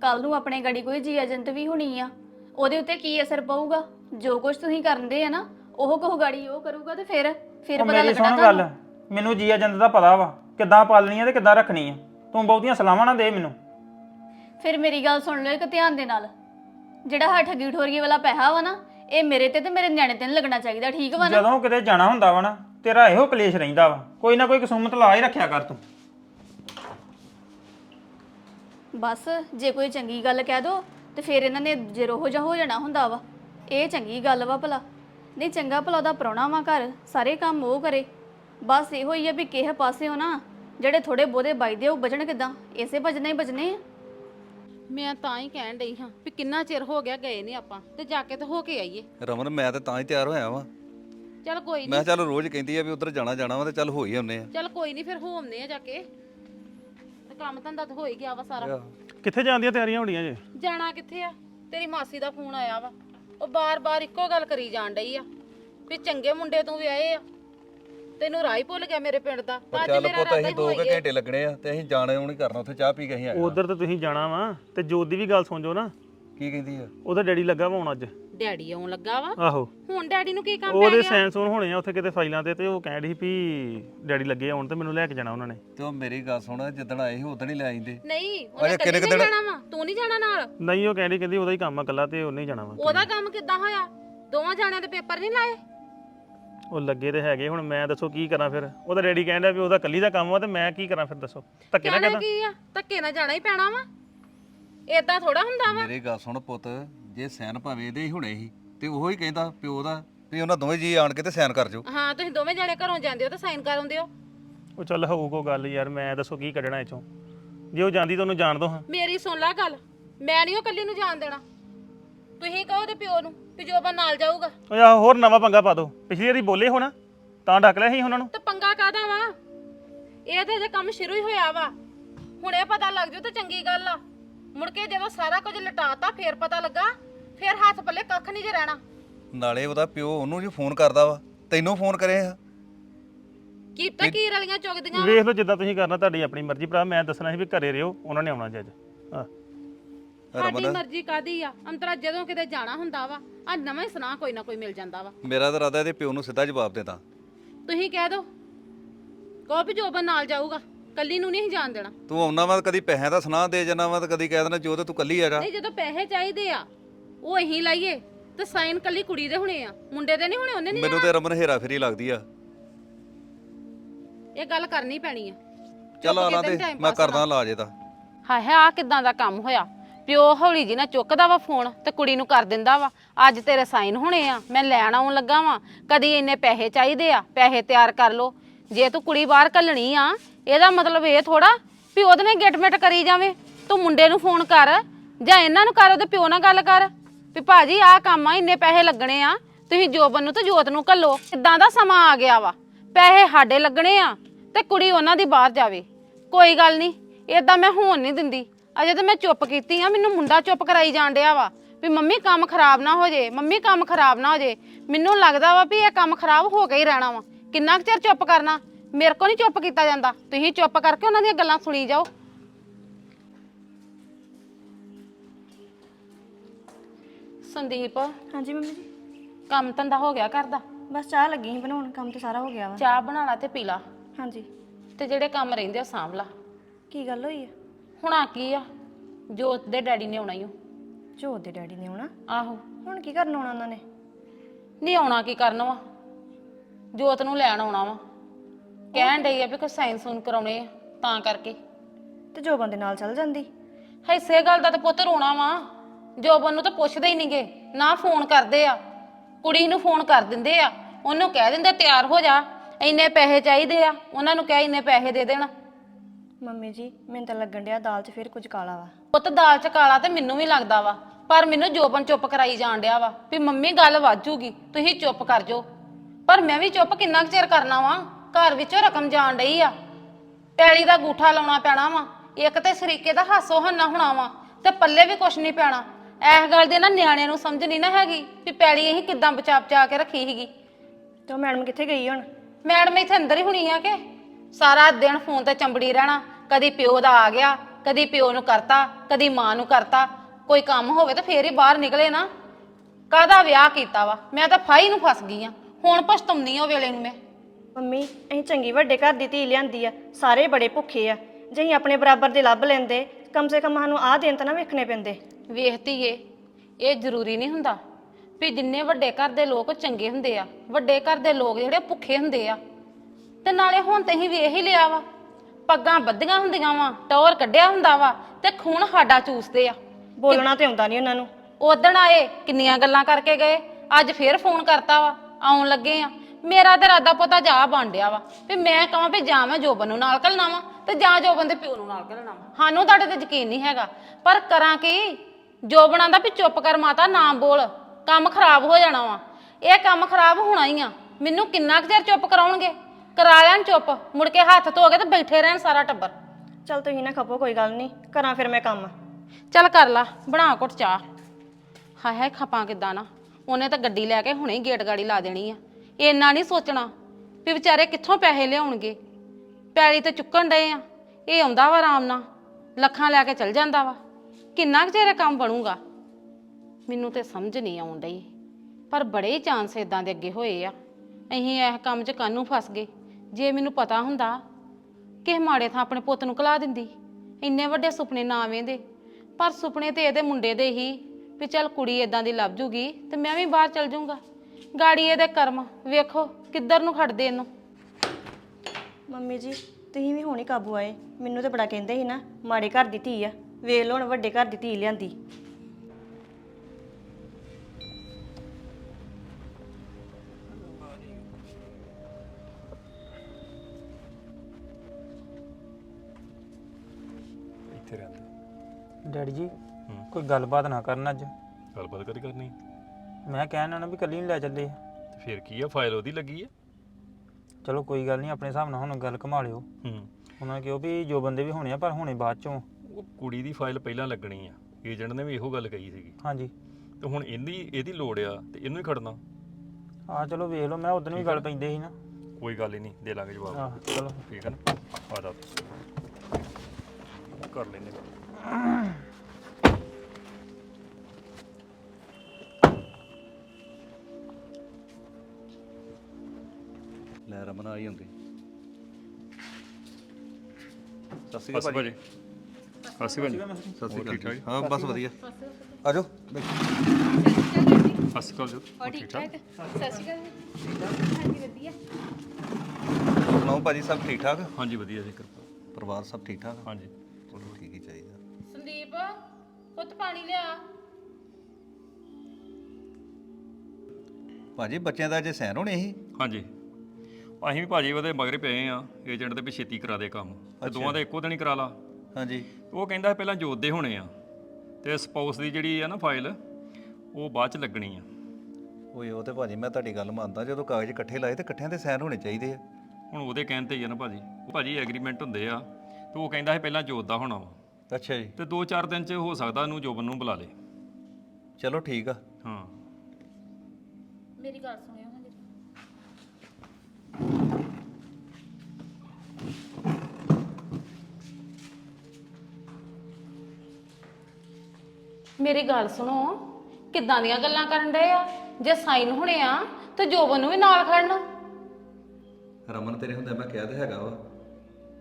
ਕੱਲ ਨੂੰ ਆਪਣੇ ਗੜੀ ਕੋਈ ਜੀ ਏਜੰਟ ਵੀ ਹੋਣੀ ਆ। ਉਹਦੇ ਉੱਤੇ ਕੀ ਅਸਰ ਪਊਗਾ? ਜੋ ਕੁਝ ਤੁਸੀਂ ਕਰਦੇ ਆ ਨਾ ਉਹ ਕੋ ਗਾੜੀ ਉਹ ਕਰੂਗਾ ਤੇ ਫਿਰ ਫਿਰ ਉਹ ਪਤਾ ਮੇਰੀ ਲੱਗਣਾ ਸੁਣ ਤੁਹਾਨੂੰ। ਗੱਲ ਮੈਨੂੰ ਜੀਆ ਜੰਦ ਦਾ ਪਤਾ ਵਾ ਕਿੱਦਾਂ ਪਾਲਣੀ ਆ ਤੇ ਕਿੱਦਾਂ ਰੱਖਣੀ ਆ। ਤੂੰ ਬਹੁਤੀਆਂ ਸਲਾਹਾਂ ਨਾ ਦੇ ਮੈਨੂੰ। ਫਿਰ ਮੇਰੀ ਗੱਲ ਸੁਣ ਲਓ ਇੱਕ ਧਿਆਨ ਦੇ ਨਾਲ। ਜਿਹੜਾ ਹਾ ਠੱਗੀ ਠੋਰੀ ਵਾਲਾ ਪੈਸਾ ਵਾ ਨਾ ਇਹ ਮੇਰੇ ਤੇ ਤੇ ਮੇਰੇ ਨਿਆਣੇ ਤੇ ਨੀ ਲੱਗਣਾ ਚਾਹੀਦਾ ਠੀਕ ਵਾ ਨਾ? ਜਦੋਂ ਕਿਤੇ ਜਾਣਾ ਹੁੰਦਾ ਵਾ ਨਾ ਤੇਰਾ ਇਹੋ ਕਲੇਸ਼ ਰਹਿੰਦਾ ਵਾ। ਕੋਈ ਨਾ ਕੋਈ ਕਸੂਮਤ ਲਾ ਹੀ ਰੱਖਿਆ ਕਰ ਤੂੰ। ਬਸ ਜੇ ਕੋਈ ਚੰਗੀ ਗੱਲ ਕਹਿ ਦੋ ਤੇ ਫਿਰ ਇਹਨਾਂ ਨੇ ਜ਼ਰੋ ਹੋ ਜਾ ਹੋ ਜਾਣਾ ਹੁੰਦਾ ਵਾ। ਇਹ ਚੰਗੀ ਗੱਲ ਵਾ ਭਲਾ। ਨਹੀਂ ਚੰਗਾ ਭਲਾ ਉਹਦਾ ਪ੍ਰਾਹੁਣਾ ਵਾ ਘਰ ਸਾਰੇ ਕੰਮ ਉਹ ਕਰੇ। ਬਸ ਇਹੋ ਹੀ ਆ ਵੀ ਕਿਸੇ ਪਾਸੇ ਹੋ ਨਾ ਜਿਹੜੇ ਥੋੜੇ ਬੋਦੇ ਵੱਜਦੇ ਉਹ ਬਚਣ ਕਿਦਾਂ? ਇਸੇ ਭਜਨੇ ਹੀ ਬਚਨੇ ਆ। ਮੈਂ ਤਾਂ ਹੀ ਕਹਿਣ ਡਈ ਹਾਂ ਵੀ ਕਿੰਨਾ ਚਿਰ ਹੋ ਗਿਆ ਗਏ ਨਹੀਂ ਆਪਾਂ ਤੇ ਜਾ ਕੇ ਤੇ ਹੋ ਕੇ ਆਈਏ। ਰਮਨ ਮੈਂ ਤਾਂ ਤਾਂ ਹੀ ਤਿਆਰ ਹੋਇਆ ਵਾਂ। ਚੱਲ ਕੋਈ ਮੈਂ ਨਹੀਂ ਕਿਹਾ ਚੱਲ ਰੋਜ਼ ਕਹਿੰਦੀ ਆ ਵੀ ਉਧਰ ਜਾਣਾ ਜਾਣਾ ਵਾ ਤੇ ਚੱਲ ਹੋ ਹੀ ਆਉਨੇ ਆ। ਚੱਲ ਕੋਈ ਨਹੀਂ ਫਿਰ ਹੋਮਨੇ ਆ ਜਾ ਕੇ। ਤੇ ਕੰਮ ਧੰਦਾ ਤਾਂ ਹੋ ਹੀ ਗਿਆ ਵਾ ਸਾਰਾ। ਕਿੱਥੇ ਜਾਂਦੀਆਂ ਤਿਆਰੀਆਂ ਹੋਣੀਆਂ ਜੇ? ਜਾਣਾ ਕਿੱਥੇ ਆ? ਤੇਰੀ ਮਾਸੀ ਦਾ ਫੋਨ ਆਇਆ ਵਾ। ਉਹ ਬਾਰ-ਬਾਰ ਇੱਕੋ ਗੱਲ ਕਰੀ ਜਾਣ ਡਈ ਆ ਵੀ ਚੰਗੇ ਮੁੰਡੇ ਤੂੰ ਵਿਆਹੇ ਆ। ਤੈਨੂੰ ਰਾਹ ਹੀ ਭੁੱਲ ਗਿਆ ਮੇਰੇ ਪਿੰਡ ਦਾ। ਅੱਜ ਚੱਲ ਮੇਰਾ ਪੁੱਤ ਰਾਤਾ ਅਸੀਂ ਹੀ 2 ਹੋਈਏ ਘੰਟੇ ਲੱਗਣੇ ਆ ਤੇ ਅਸੀਂ ਜਾਣਾ ਉਹ ਨਹੀਂ ਕਰਨਾ ਉੱਥੇ ਚਾਹ ਪੀ ਕੇ ਅਸੀਂ ਆਏ ਉਧਰ ਤਾਂ ਤੁਸੀਂ ਜਾਣਾ ਵਾ ਤੇ ਜੋਤ ਦੀ ਵੀ ਗੱਲ ਸੁਣ ਜੋ ਨਾ। ਕੀ ਕਹਿੰਦੀ ਆ? ਉਹਦਾ ਡੈਡੀ ਲੱਗਾ ਵਾ ਹੁਣ ਅੱਜ। ਡੈਡੀ ਆਉਣ ਲੱਗਾ ਵਾ। ਆਹੋ। ਹੁਣ ਡੈਡੀ ਨੂੰ ਕੀ ਕੰਮ ਪੈ ਉਹਦੇ ਗਿਆ? ਸਾਇੰਸ ਸੂਨ ਹੋਣੇ ਆ ਉੱਥੇ ਕਿਤੇ ਫਾਈਲਾਂ ਤੇ ਤੇ ਉਹ ਕਹਿਣ ਡਈ ਸੀ ਵੀ ਡੈਡੀ ਲੱਗੇ ਆਉਣ ਤੇ ਮੈਨੂੰ ਲੈ ਕੇ ਜਾਣਾ ਉਹਨਾਂ ਨੇ। ਤੇ ਉਹ ਮੇਰੀ ਗੱਲ ਸੁਣ ਜਿੱਦਣ ਆਏ ਸੀ ਉਦੋਂ ਹੀ ਲੈ ਆਈਂਦੇ। ਨਹੀਂ ਉਹਨੇ ਅਜੇ ਕਿੰਨੇ ਕੁ ਦਿਨ- ਜਾਣਾ ਵਾ। ਤੂੰ ਨਹੀਂ ਜਾਣਾ ਨਾਲ? ਨਹੀਂ ਉਹ ਕਹਿੰਦੀ ਕਹਿੰਦੀ ਉਹਦਾ ਹੀ ਕੰਮ ਆ ਇਕੱਲਾ ਤੇ ਉਹਨੇ ਹੀ ਜਾਣਾ ਵਾ। ਉਹਦਾ ਕੰਮ ਕਿੱਦਾਂ ਹੋਇਆ? ਦੋਵਾਂ ਜਾਣਿਆਂ ਦੇ ਪੇਪਰ ਨਹੀਂ ਲਾਏ? ਉਹ ਲੱਗੇ ਤੇ ਹੈਗੇ ਹੁਣ ਮੈਂ ਦੱਸੋ ਕੀ ਕਰਾਂ ਫਿਰ? ਉਹਦਾ ਡੈਡੀ ਕਹਿੰਦਾ ਵੀ ਉਹਦਾ ਕੱਲੀ ਦਾ ਕੰਮ ਆ ਤੇ ਮੈਂ ਕੀ ਕਰਾਂ ਫਿਰ ਦੱਸੋ? ਧੱਕੇ ਨਾ ਕਹਿਣਾ ਕਹਦਾ ਕੀ ਆ? ਧੱਕੇ ਨਾਲ ਜਾਣਾ ਹੀ ਪੈਣਾ ਵਾ। ਏਦਾਂ ਥੋੜਾ ਹੁੰਦਾ ਵਾ। ਮੇਰੀ ਗੱਲ ਸੁਣ ਪੁੱਤ ਜੇ ਸੈਨ ਭਾਵੇਂ ਇਹਦੇ ਹੀ ਹੁਣੇ ਸੀ ਤੇ ਉਹੋ ਹੀ ਕਹਿੰਦਾ ਪਿਓ ਦਾ। ਵੀ ਉਹਨਾਂ ਦੋਵੇਂ ਜੀ ਆਣ ਕੇ ਤੇ ਸੈਨ ਕਰ ਜਾਓ। ਹਾਂ ਤੁਸੀਂ ਦੋਵੇਂ ਜਾਣੇ ਘਰੋਂ ਜਾਂਦੇ ਹੋ ਤਾਂ ਸਾਈਨ ਕਰ ਆਉਂਦੇ ਹੋ। ਉਹ ਚੱਲ ਹੋਊ ਕੋ ਗੱਲ ਯਾਰ ਮੈਂ ਦੱਸੋ ਕੀ ਕੱਢਣਾ ਇਹ ਚੋਂ ਜੇ ਉਹ ਜਾਂਦੀ ਤਾਂ ਉਹਨੂੰ ਜਾਣ ਦੋ ਹਾਂ। ਮੇਰੀ ਸੁਣ ਲੈ ਗੱਲ ਮੈਂ ਨਹੀਂ ਉਹ ਕੱਲੀ ਨੂੰ ਜਾਣ ਦੇਣਾ। ਤੁਸੀਂ ਕਹੋ ਤੇ ਪਿਓ ਨੂੰ ਵੀ ਜੋਬਨ ਨਾਲ ਜਾਊਗਾ। ਉਹ ਆਹ ਹੋਰ ਨਵਾਂ ਪੰਗਾ ਪਾ ਦੋ ਪਿਛਲੀ ਵਾਰੀ ਬੋਲੇ ਹੋਣਾ ਤਾਂ ਡੱਕ ਲਿਆ ਸੀ ਉਹਨਾਂ ਨੂੰ। ਤੇ ਪੰਗਾ ਕਾਦਾ ਵਾ? ਇਹ ਤੇ ਜੇ ਕੰਮ ਸ਼ੁਰੂ ਹੀ ਹੋਇਆ ਵਾ। ਹੁਣ ਇਹ ਪਤਾ ਲੱਗ ਜੂ ਤੇ ਚੰਗੀ ਗੱਲ ਆ। ਮੁੜ ਕੇ ਜਦੋਂ ਸਾਰਾ ਕੁਝ ਲਟਾਤਾ ਫੇਰ ਪਤਾ ਲੱਗਾ। ਫੇਰ ਹੱਥ ਪੱਲੇ ਕੱਖ ਨਹੀਂ ਜੇ ਰਹਿਣਾ। ਨਾਲੇ ਉਹਦਾ ਪਿਓ ਉਹਨੂੰ ਜੀ ਫੋਨ ਕਰਦਾ ਵਾ ਤੈਨੂੰ ਫੋਨ ਕਰੇ ਆ। ਕੀਤਾ ਕੀ ਰਲੀਆਂ ਚੁਗਦੀਆਂ ਵੇਖ ਲਓ ਜਿੱਦਾਂ ਤੁਸੀਂ ਕਰਨਾ ਤੁਹਾਡੀ ਆਪਣੀ ਮਰਜ਼ੀ ਭਰਾ ਮੈਂ ਦੱਸਣਾ ਸੀ ਵੀ ਘਰੇ ਰਿਓ ਉਹਨਾਂ ਨੇ ਆਉਣਾ ਜੱਜ। ਆ ਸਾਡੀ ਮਰਜ਼ੀ ਕਾਦੀ ਆ? ਅੰਤਰਾ ਜਦੋਂ ਕਿਤੇ ਜਾਣਾ ਹੁੰਦਾ ਵਾ ਆ ਨਵਾਂ ਹੀ ਸੁਨਾ ਕੋਈ ਨਾ ਕੋਈ ਮਿਲ ਜਾਂਦਾ ਵਾ। ਮੇਰਾ ਤਾਂ ਇਰਾਦਾ ਇਹਦੇ ਪਿਓ ਨੂੰ ਸਿੱਧਾ ਜਵਾਬ ਦੇ ਤਾਂ ਤੁਸੀਂ ਕਹਿ ਦੋ ਕਹੋ ਵੀ ਜੋਬਨ ਨਾਲ ਜਾਊਗਾ ਕੱਲੀ ਨੂੰ ਨਹੀਂ ਜਾਣ ਦੇਣਾ। ਤੂੰ ਆਉਣਾ ਵਾ ਕਦੀ ਪੈਸਿਆਂ ਦਾ ਸੁਣਾ ਦੇ ਜਾਣਾ ਵਾ ਤੇ ਕਦੀ ਕਹਿ ਦੇਣਾ ਜੋ ਤੇ ਤੂੰ ਕੱਲੀ ਆ ਜਾ। ਨਹੀਂ ਜਦੋਂ ਪੈਸੇ ਚਾਹੀਦੇ ਆ ਉਹ ਅਹੀਂ ਲਾਈਏ ਤੇ ਸਾਈਨ ਕੱਲੀ ਕੁੜੀ ਦੇ ਹੋਣੇ ਆ ਮੁੰਡੇ ਦੇ ਨਹੀਂ ਹੋਣੇ ਉਹਨੇ ਨਹੀਂ ਮੈਨੂੰ ਤੇ ਰਮਨ ਹੇਰਾ ਫੇਰੀ ਲੱਗਦੀ ਆ। ਇਹ ਗੱਲ ਕਰਨੀ ਪੈਣੀ ਆ। ਚੱਲ ਆ ਲਾ ਦੇ ਮੈਂ ਕਰਦਾ ਇਲਾਜ ਇਹਦਾ। ਹਾਏ ਹਾਏ ਆ ਕਿਦਾਂ ਦਾ ਕੰਮ ਹੋਇਆ? ਪਿਓ ਹੌਲੀ ਜੀ ਨਾਲ ਚੁੱਕਦਾ ਵਾ ਫੋਨ ਤੇ ਕੁੜੀ ਨੂੰ ਕਰ ਦਿੰਦਾ ਵਾ। ਅੱਜ ਤੇਰੇ ਸਾਈਨ ਹੋਣੇ ਆ ਮੈਂ ਲੈਣ ਆਉਣ ਲੱਗਾ ਵਾਂ। ਕਦੀ ਇੰਨੇ ਪੈਸੇ ਚਾਹੀਦੇ ਆ ਪੈਸੇ ਤਿਆਰ ਕਰ ਲੋ ਜੇ ਤੂੰ ਕੁੜੀ ਬਾਹਰ ਕੱਲਣੀ ਆ ਇਹਦਾ ਮਤਲਬ ਇਹ ਥੋੜਾ ਵੀ ਉਹਦੇ ਨਾਲ ਗਿਟਮਿਟ ਕਰੀ ਜਾਵੇਂ। ਤੂੰ ਮੁੰਡੇ ਨੂੰ ਫੋਨ ਕਰ ਜਾਂ ਇਹਨਾਂ ਨੂੰ ਕਰ ਉਹਦੇ ਪਿਓ ਨਾਲ ਗੱਲ ਕਰ। ਵੀ ਭਾਜੀ, ਆਹ ਕੰਮ ਆ, ਇੰਨੇ ਪੈਸੇ ਲੱਗਣੇ ਆ। ਤੁਸੀਂ ਜੋਬਨ ਨੂੰ ਤੇ ਜੋਤ ਨੂੰ ਘੱਲੋ। ਇਦਾਂ ਦਾ ਸਮਾਂ ਆ ਗਿਆ ਵਾ। ਪੈਸੇ ਸਾਡੇ ਲੱਗਣੇ ਆ ਤੇ ਕੁੜੀ ਉਹਨਾਂ ਦੀ ਬਾਹਰ ਜਾਵੇ। ਕੋਈ ਗੱਲ ਨਹੀਂ, ਏਦਾਂ ਮੈਂ ਹੋਣ ਨਹੀਂ ਦਿੰਦੀ। ਅਜੇ ਤਾਂ ਮੈਂ ਚੁੱਪ ਕੀਤੀ ਆ, ਮੈਨੂੰ ਮੁੰਡਾ ਚੁੱਪ ਕਰਾਈ ਜਾਣ ਡਿਆ ਵਾ। ਵੀ ਮੰਮੀ, ਕੰਮ ਖਰਾਬ ਨਾ ਹੋ ਜੇ, ਮੰਮੀ, ਕੰਮ ਖਰਾਬ ਨਾ ਹੋ ਜੇ। ਮੈਨੂੰ ਲੱਗਦਾ ਵਾ ਵੀ ਇਹ ਕੰਮ ਖਰਾਬ ਹੋ ਕੇ ਹੀ ਰਹਿਣਾ ਵਾ। ਕਿੰਨਾ ਕੁ ਚਿਰ ਚੁੱਪ ਕਰਨਾ? ਮੇਰੇ ਕੋ ਨਹੀਂ ਚੁੱਪ ਕੀਤਾ ਜਾਂਦਾ। ਤੁਸੀਂ ਚੁੱਪ ਕਰਕੇ ਉਹਨਾਂ ਦੀਆਂ ਗੱਲਾਂ ਸੁਣੀ ਜਾਓ। ਸੰਦੀਪ? ਹਾਂਜੀ ਮੰਮੀ ਜੀ। ਕੰਮ ਧੰਦਾ ਹੋ ਗਿਆ ਘਰ ਦਾ? ਬਸ ਚਾਹ ਲੱਗੀ ਸੀ ਬਣਾਉਣ ਕੰਮ ਤੇ ਸਾਰਾ ਹੋ ਗਿਆ ਵਾ। ਚਾਹ ਬਣਾਣਾ ਤੇ ਪੀ ਲਾ। ਹਾਂਜੀ। ਤੇ ਜਿਹੜੇ ਕੰਮ ਰਹਿੰਦੇ ਆ ਸਾਂਭ ਲਾ। ਕੀ ਗੱਲ ਹੋਈ ਆ? ਹੁਣਾ ਕੀ ਆ? ਜੋਤ ਦੇ ਡੈਡੀ ਨੇ ਆਉਣਾ ਓ। ਜੋਤ ਦੇ ਡੈਡੀ ਨੇ ਆਉਣਾ? ਆਹੋ। ਹੁਣ ਕੀ ਕਰਨ ਆਉਣਾ ਉਹਨਾਂ ਨੇ? ਨਹੀਂ ਆਉਣਾ ਕੀ ਕਰਨ ਵਾ? ਜੋਤ ਨੂੰ ਲੈਣ ਆਉਣਾ ਵਾ। ਕਹਿਣ ਡਈ ਆ ਵੀ ਕੋਈ ਸਾਇੰਸ ਸੂਨ ਕਰਾਉਣੇ ਆ ਤਾਂ ਕਰਕੇ। ਤੇ ਜੋ ਬੰਦੇ ਨਾਲ ਚੱਲ ਜਾਂਦੀ। ਹਿੱਸੇ ਗੱਲ ਦਾ ਤੇ ਪੁੱਤ ਰੋਣਾ ਵਾ। ਜੋਬਨ ਨੂੰ ਤਾਂ ਪੁੱਛਦੇ ਹੀ ਨਹੀਂਗੇ ਨਾ ਫੋਨ ਕਰਦੇ ਆ। ਕੁੜੀ ਨੂੰ ਫੋਨ ਕਰ ਦਿੰਦੇ ਆ ਉਹਨੂੰ ਕਹਿ ਦਿੰਦੇ ਤਿਆਰ ਹੋ ਜਾ ਇੰਨੇ ਪੈਸੇ ਚਾਹੀਦੇ ਆ ਉਹਨਾਂ ਨੂੰ ਕਹਿ ਇੰਨੇ ਪੈਸੇ ਦੇ ਦੇਣ। ਮੰਮੀ ਜੀ ਮੈਨੂੰ ਤਾਂ ਲੱਗਣ ਡਿਆ ਦਾਲ 'ਚ ਫਿਰ ਕੁਝ ਕਾਲਾ ਵਾ। ਪੁੱਤ ਦਾਲ ਚ ਕਾਲਾ ਤੇ ਮੈਨੂੰ ਵੀ ਲੱਗਦਾ ਵਾ ਪਰ ਮੈਨੂੰ ਜੋਬਨ ਚੁੱਪ ਕਰਾਈ ਜਾਣ ਡਿਆ ਵਾ ਵੀ ਮੰਮੀ ਗੱਲ ਵਾਜੂਗੀ ਤੁਸੀਂ ਚੁੱਪ ਕਰ ਜਾਓ। ਪਰ ਮੈਂ ਵੀ ਚੁੱਪ ਕਿੰਨਾ ਕੁ ਚਿਰ ਕਰਨਾ ਵਾ ਘਰ ਵਿੱਚੋਂ ਰਕਮ ਜਾਣ ਡਈ ਆ। ਪੈਲੀ ਦਾ ਗੂਠਾ ਲਾਉਣਾ ਪੈਣਾ ਵਾ ਇੱਕ ਤੇ ਸਰੀਕੇ ਦਾ ਹਾਸੋ ਹੰਨਾ ਹੋਣਾ ਵਾ ਤੇ ਪੱਲੇ ਵੀ ਕੁਛ ਨਹੀਂ ਪੈਣਾ। ਇਸ ਗੱਲ ਦੇ ਨਾ ਨਿਆਣਿਆਂ ਨੂੰ ਸਮਝ ਨਹੀਂ ਨਾ ਹੈਗੀ ਵੀ ਪੈਲੀ ਅਸੀਂ ਕਿੱਦਾਂ ਬਚਾ ਬਚਾ ਕੇ ਰੱਖੀ ਸੀਗੀ। ਤੇ ਉਹ ਮੈਡਮ ਕਿੱਥੇ ਗਈ ਹੁਣ? ਮੈਡਮ ਇੱਥੇ ਅੰਦਰ ਹੀ ਹੋਣੀ ਆ ਕਿ? ਸਾਰਾ ਦਿਨ ਫੋਨ ਤੇ ਚੰਬੜੀ ਰਹਿਣਾ ਕਦੀ ਪਿਓ ਦਾ ਆ ਗਿਆ ਕਦੀ ਪਿਓ ਨੂੰ ਕਰਤਾ ਕਦੀ ਮਾਂ ਨੂੰ ਕਰਤਾ ਕੋਈ ਕੰਮ ਹੋਵੇ ਤਾਂ ਫੇਰ ਹੀ ਬਾਹਰ ਨਿਕਲੇ ਨਾ। ਕਾਹਦਾ ਵਿਆਹ ਕੀਤਾ ਵਾ? ਮੈਂ ਤਾਂ ਫਾਈ ਨੂੰ ਫਸ ਗਈ ਆ। ਹੁਣ ਪਛਤਾਉਂਦੀ ਆ ਵੇਲੇ ਨੂੰ ਮੈਂ। ਮੰਮੀ ਅਸੀਂ ਚੰਗੀ ਵੱਡੇ ਘਰ ਦੀ ਧੀ ਲਿਆਂਦੀ ਆ ਸਾਰੇ ਬੜੇ ਭੁੱਖੇ ਆ। ਜੇ ਅਸੀਂ ਆਪਣੇ ਬਰਾਬਰ ਦੇ ਲੱਭ ਲੈਂਦੇ ਕਮ ਸੇ ਕਮ ਸਾਨੂੰ ਆਹ ਦਿਨ ਤਾਂ ਨਾ ਵੇਖਣੇ ਪੈਂਦੇ। ਵੇਖਤੀਏ ਇਹ ਜ਼ਰੂਰੀ ਨਹੀਂ ਹੁੰਦਾ ਵੀ ਜਿੰਨੇ ਵੱਡੇ ਘਰ ਦੇ ਲੋਕ ਚੰਗੇ ਹੁੰਦੇ ਆ ਵੱਡੇ ਘਰ ਦੇ ਲੋਕ ਜਿਹੜੇ ਭੁੱਖੇ ਹੁੰਦੇ ਆ। ਤੇ ਨਾਲੇ ਹੁਣ ਤੇ ਅਸੀਂ ਵੇਖ ਹੀ ਲਿਆ ਵਾ ਪੱਗਾਂ ਬੱਧੀਆਂ ਹੁੰਦੀਆਂ ਵਾ ਟੌਰ ਕੱਢਿਆ ਹੁੰਦਾ ਵਾ ਤੇ ਖੂਨ ਸਾਡਾ ਚੂਸਦੇ ਆ। ਬੋਲਣਾ ਤੇ ਆਉਂਦਾ ਨਹੀਂ ਉਹਨਾਂ ਨੂੰ। ਉਦਣ ਆਏ ਕਿੰਨੀਆਂ ਗੱਲਾਂ ਕਰਕੇ ਗਏ ਅੱਜ ਫੇਰ ਫੋਨ ਕਰਤਾ ਵਾ ਆਉਣ ਲੱਗੇ ਆ। ਮੇਰਾ ਤੇ ਰਾਦਾ ਪਤਾ ਜਾ ਬਣ ਡਿਆ ਵਾ ਵੀ ਮੈਂ ਕਹਾਂ ਵੀ ਜਾਂ ਮੈਂ ਜੋਬਨ ਨੂੰ ਨਾਲ ਘੱਲਣਾ ਵਾ ਤੇ ਜਾਂ ਜੋਬਨ ਦੇ ਪਿਓ ਨੂੰ ਨਾਲ ਘੱਲਣਾ ਵਾ। ਸਾਨੂੰ ਤੁਹਾਡੇ ਤੇ ਯਕੀਨ ਨਹੀਂ ਹੈਗਾ ਪਰ ਕਰਾਂ ਕੀ? ਜੋਬਨਾਂ ਦਾ ਵੀ ਚੁੱਪ ਕਰ ਮਾਤਾ ਨਾ ਬੋਲ। ਕੰਮ ਖਰਾਬ ਹੋ ਜਾਣਾ ਵਾ। ਇਹ ਕੰਮ ਖਰਾਬ ਹੋਣਾ ਹੀ ਆ। ਮੈਨੂੰ ਕਿੰਨਾ ਕੁ ਚਿਰ ਚੁੱਪ ਕਰਾਉਣਗੇ? ਕਰਾ ਲੈਣ ਚੁੱਪ। ਮੁੜ ਕੇ ਹੱਥ ਧੋ ਕੇ ਤੇ ਬੈਠੇ ਰਹਿਣ ਸਾਰਾ ਟੱਬਰ। ਚਲ ਤੁਸੀਂ ਨਾ ਖਪੋ ਕੋਈ ਗੱਲ ਨਹੀਂ। ਕਰਾਂ ਫਿਰ ਮੈਂ ਕੰਮ। ਚੱਲ ਕਰ ਲਾ। ਬਣਾ ਘੁੱਟ ਚਾਹ। ਹਾਏ ਹਾਏ ਖਪਾਂ ਕਿੱਦਾਂ ਨਾ। ਉਹਨੇ ਤਾਂ ਗੱਡੀ ਲੈ ਕੇ ਹੁਣੇ ਹੀ ਗੇਟ ਗਾੜੀ ਲਾ ਦੇਣੀ ਆ। ਇੰਨਾ ਨਹੀਂ ਸੋਚਣਾ ਵੀ ਵਿਚਾਰੇ ਕਿੱਥੋਂ ਪੈਸੇ ਲਿਆਉਣਗੇ। ਪੈਲੀ ਤੇ ਚੁੱਕਣ ਡਏ ਆ। ਇਹ ਆਉਂਦਾ ਵਾ ਆਰਾਮ ਨਾਲ। ਲੱਖਾਂ ਲੈ ਕੇ ਚਲ ਜਾਂਦਾ ਵਾ। ਕਿੰਨਾ ਕੁ ਚਿਰ ਇਹ ਕੰਮ ਬਣੂਗਾ? ਮੈਨੂੰ ਤੇ ਸਮਝ ਨਹੀਂ ਆਉਣ ਡਈ। ਪਰ ਬੜੇ ਹੀ ਚਾਂਸ ਇਦਾਂ ਦੇ ਅੱਗੇ ਹੋਏ ਆ। ਅਸੀਂ ਇਹ ਕੰਮ 'ਚ ਕਾਨੂੰ ਫਸ ਗਏ? ਜੇ ਮੈਨੂੰ ਪਤਾ ਹੁੰਦਾ, ਕਿਸੇ ਮਾੜੇ ਥਾਂ ਆਪਣੇ ਪੁੱਤ ਨੂੰ ਕਲਾ ਦਿੰਦੀ? ਇੰਨੇ ਵੱਡੇ ਸੁਪਨੇ ਨਾ ਵੇਂਦੇ ਪਰ ਸੁਪਨੇ ਤੇ ਇਹਦੇ ਮੁੰਡੇ ਦੇ ਹੀ ਵੀ ਚੱਲ ਕੁੜੀ ਇਦਾਂ ਦੀ ਲੱਭ ਜੂਗੀ ਤੇ ਮੈਂ ਵੀ ਬਾਹਰ ਚਲ ਜਾਊਂਗਾ। ਗਾੜੀ ਇਹਦੇ ਕਰਮ, ਵੇਖੋ ਕਿੱਧਰ ਨੂੰ ਖੜਦੇ ਇਹਨੂੰ। ਮੰਮੀ ਜੀ, ਤੁਸੀਂ ਵੀ ਹੁਣ ਹੀ ਕਾਬੂ ਆਏ। ਮੈਨੂੰ ਤਾਂ ਬੜਾ ਕਹਿੰਦੇ ਸੀ ਨਾ, ਮਾੜੇ ਘਰ ਦੀ ਧੀ ਆ। ਵੇਖ ਲਓ ਹੁਣ ਵੱਡੇ ਘਰ ਦੀ ਧੀ ਲਿਆਂਦੀ। ਇੱਥੇ ਰਹਿੰਦਾ ਡੈਡੀ ਜੀ ਕੋਈ ਗੱਲਬਾਤ ਨਾ ਕਰਨ ਅੱਜ। ਗੱਲਬਾਤ ਕਰੀ ਕਰਨੀ? ਮੈਂ ਕਹਿਣਾ ਨਾ ਵੀ ਕੱਲੀ ਨੂੰ ਲੈ ਚੱਲੇ ਤੇ ਫਿਰ ਕੀ ਆ ਫਾਈਲ ਉਹਦੀ ਲੱਗੀ ਆ? ਚਲੋ ਕੋਈ ਗੱਲ ਨਹੀਂ ਆਪਣੇ ਹਿਸਾਬ ਨਾਲ ਹੁਣ ਗੱਲ ਘੁਮਾ ਲਿਓ। ਹੂੰ। ਉਹਨਾਂ ਕਿਹਾ ਵੀ ਜੋ ਬੰਦੇ ਵੀ ਹੋਣੇ ਆ ਪਰ ਹੋਣੇ ਬਾਅਦ ਚੋਂ। ਉਹ ਕੁੜੀ ਦੀ ਫਾਈਲ ਪਹਿਲਾਂ ਲੱਗਣੀ ਆ ਏਜੰਟ ਨੇ ਵੀ ਇਹੋ ਗੱਲ ਕਹੀ ਸੀਗੀ। ਹਾਂਜੀ। ਤੇ ਹੁਣ ਇਹਦੀ ਇਹਦੀ ਲੋੜ ਆ ਤੇ ਇਹਨੂੰ ਹੀ ਖੜਨਾ। ਆ ਚਲੋ ਵੇਖ ਲਓ ਮੈਂ ਉਦੋਂ ਵੀ ਗੱਲ ਪੈਂਦੇ ਸੀ ਨਾ। ਕੋਈ ਗੱਲ ਹੀ ਨਹੀਂ ਦੇ ਲਾਂਗੇ ਆਹ ਜਵਾਬ ਚਲੋ। ਠੀਕ ਹੈ ਨਾ? ਆ ਜਾ। ਕਰ ਲੈਨੇ ਲੈ ਰਮਨ ਆਈ ਹੁੰਦੀ ਸਤਿ ਸ਼੍ਰੀ ਬਸ ਅਕਾਲ ਭਾਜੀ। ਸਤਿ ਸ਼੍ਰੀ ਠੀਕ ਅਕਾਲ ਠਾਕ ਜੀ। ਹਾਂ ਬਸ ਵਧੀਆ। ਆ ਜਾਓ ਅਸੀਂ ਕਾਲ ਜੋ। ਠੀਕ ਠਾਕ ਸੁਣਾਓ ਭਾਜੀ ਸਭ ਠੀਕ ਠਾਕ? ਹਾਂਜੀ ਵਧੀਆ ਜੀ ਕਿਰਪਾ। ਪਰਿਵਾਰ ਸਭ ਠੀਕ ਠਾਕ? ਹਾਂਜੀ। ਚਲੋ ਠੀਕ ਹੀ ਚਾਹੀਦਾ। ਸੰਦੀਪ ਪੁੱਤ ਪਾਣੀ ਲਿਆ। ਭਾਜੀ ਬੱਚਿਆਂ ਦਾ ਜੇ ਸੈਨ ਹੋਣੇ ਸੀ? ਹਾਂਜੀ। ਅਸੀਂ ਵੀ ਭਾਜੀ ਉਹਦੇ ਮਗਰੇ ਪਏ ਆ ਏਜੰਟ ਦੇ ਵੀ ਛੇਤੀ ਕਰਾ ਦੇ ਕੰਮ। ਤੇ ਦੋਵਾਂ ਦਾ ਇੱਕੋ ਦਿਨ ਹੀ ਕਰਾ ਲਾ। ਹਾਂਜੀ। ਉਹ ਕਹਿੰਦਾ ਪਹਿਲਾਂ ਜੋਤ ਦੇ ਹੋਣੇ ਆ ਤੇ ਸਪਾਊਸ ਦੀ ਜਿਹੜੀ ਆ ਨਾ ਫਾਈਲ ਉਹ ਬਾਅਦ ਚ ਲੱਗਣੀ ਆ। ਓਏ ਉਹ ਤੇ ਭਾਜੀ ਮੈਂ ਤੁਹਾਡੀ ਗੱਲ ਮੰਨਦਾ ਜਦੋਂ ਕਾਗਜ਼ ਇਕੱਠੇ ਲਾਏ ਤੇ ਇਕੱਠਿਆਂ ਦੇ ਸੈਨ ਹੋਣੇ ਚਾਹੀਦੇ ਆ। ਹੁਣ ਉਹਦੇ ਕਹਿਣ ਤੇ ਹੀ ਆ ਨਾ ਭਾਜੀ। ਉਹ ਭਾਜੀ ਐਗਰੀਮੈਂਟ ਹੁੰਦੇ ਆ ਤੇ ਉਹ ਕਹਿੰਦਾ ਸੀ ਪਹਿਲਾਂ ਜੋਤ ਦਾ ਹੋਣਾ ਵਾ। ਅੱਛਾ ਜੀ। ਤੇ 2-4 ਦਿਨ ਚ ਹੋ ਸਕਦਾ ਉਹਨੂੰ ਜੋਬਨ ਨੂੰ ਬੁਲਾ ਲੇ। ਚਲੋ ਠੀਕ ਆ। ਹਾਂ। ਮੇਰੀ ਗੱਲ ਸੁਣਿਓ। ਮੇਰੀ ਗੱਲ ਸੁਣੋ ਕਿੱਦਾਂ ਦੀਆਂ ਗੱਲਾਂ ਕਰਨ ਡਏ ਆ? ਜੇ ਸਾਈਨ ਹੋਣੇ ਆ ਤੇ ਜੋਬਨ ਨੂੰ ਵੀ ਨਾਲ ਖੜਨ। ਰਮਨ ਤੇਰੇ ਹੁੰਦਾ ਮੈਂ ਕਿਹਾ ਤਾਂ ਹੈਗਾ ਵਾ।